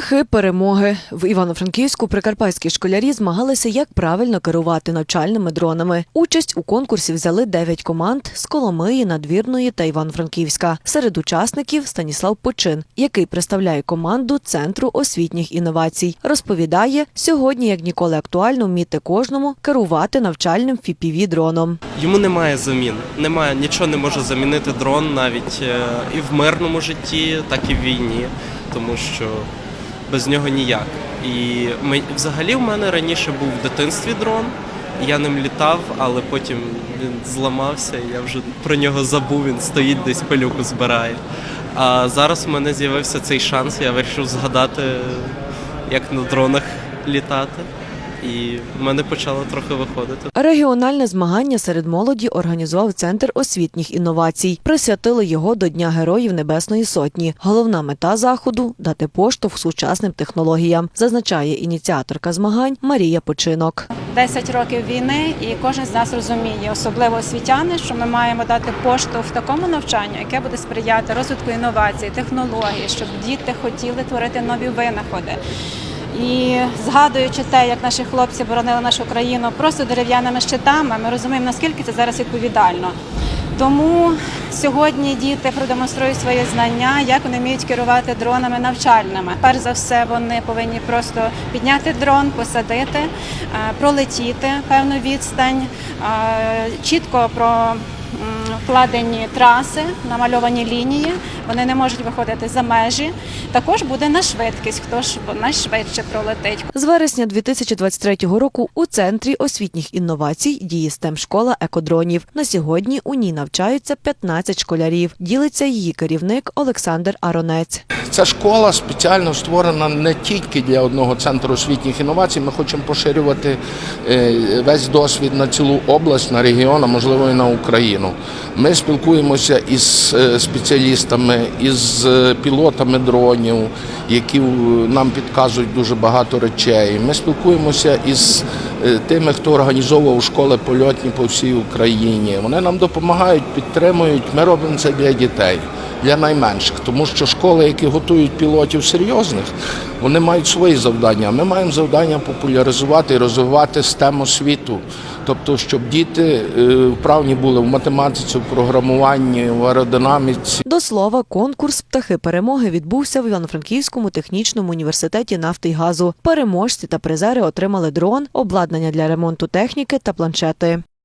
Птахи перемоги в Івано-Франківську прикарпатські школярі змагалися, як правильно керувати навчальними дронами. Участь у конкурсі взяли 9 команд з Коломиї, Надвірної та Івано-Франківська. Серед учасників Станіслав Почин, який представляє команду Центру освітніх інновацій. Розповідає, сьогодні як ніколи актуально вміти кожному керувати навчальним fpv дроном. Йому немає замін. Немає нічого не може замінити дрон навіть е, і в мирному житті, так і в війні, тому що без нього ніяк. І ми, взагалі в мене раніше був в дитинстві дрон. Я ним літав, але потім він зламався, і я вже про нього забув. Він стоїть десь пилюку збирає. А зараз в мене з'явився цей шанс. Я вирішив згадати, як на дронах літати. І в мене почало трохи виходити. Регіональне змагання серед молоді організував Центр освітніх інновацій. Присвятили його до Дня Героїв Небесної Сотні. Головна мета заходу дати поштовх сучасним технологіям, зазначає ініціаторка змагань Марія Починок. 10 років війни, і кожен з нас розуміє, особливо освітяни, що ми маємо дати поштовх такому навчанню, яке буде сприяти розвитку інновацій, технологій, щоб діти хотіли творити нові винаходи. І згадуючи те, як наші хлопці боронили нашу країну просто дерев'яними щитами, ми розуміємо, наскільки це зараз відповідально. Тому сьогодні діти продемонструють свої знання, як вони вміють керувати дронами навчальними. Перш за все, вони повинні просто підняти дрон, посадити, е, пролетіти певну відстань, е, чітко про вкладені траси, намальовані лінії. Вони не можуть виходити за межі. Також буде на швидкість, хто ж найшвидше пролетить. З вересня 2023 року у Центрі освітніх інновацій діє stem школа екодронів. На сьогодні у ній навчаються 15 школярів. Ділиться її керівник Олександр Аронець. Ця школа спеціально створена не тільки для одного центру освітніх інновацій. Ми хочемо поширювати е, весь досвід на цілу область, на регіон, а можливо і на Україну. Ми спілкуємося із е, спеціалістами, із е, пілотами дронів, які нам підказують дуже багато речей. Ми спілкуємося із е, тими, хто організовував школи польотні по всій Україні. Вони нам допомагають, підтримують. Ми робимо це для дітей для найменших, тому що школи, які готують пілотів серйозних, вони мають свої завдання. Ми маємо завдання популяризувати і розвивати STEM освіту, тобто, щоб діти е, вправні були в математиці, в програмуванні, в аеродинаміці. До слова, конкурс Птахи перемоги відбувся в Івано-Франківському технічному університеті нафти й газу. Переможці та призери отримали дрон, обладнання для ремонту техніки та планшети.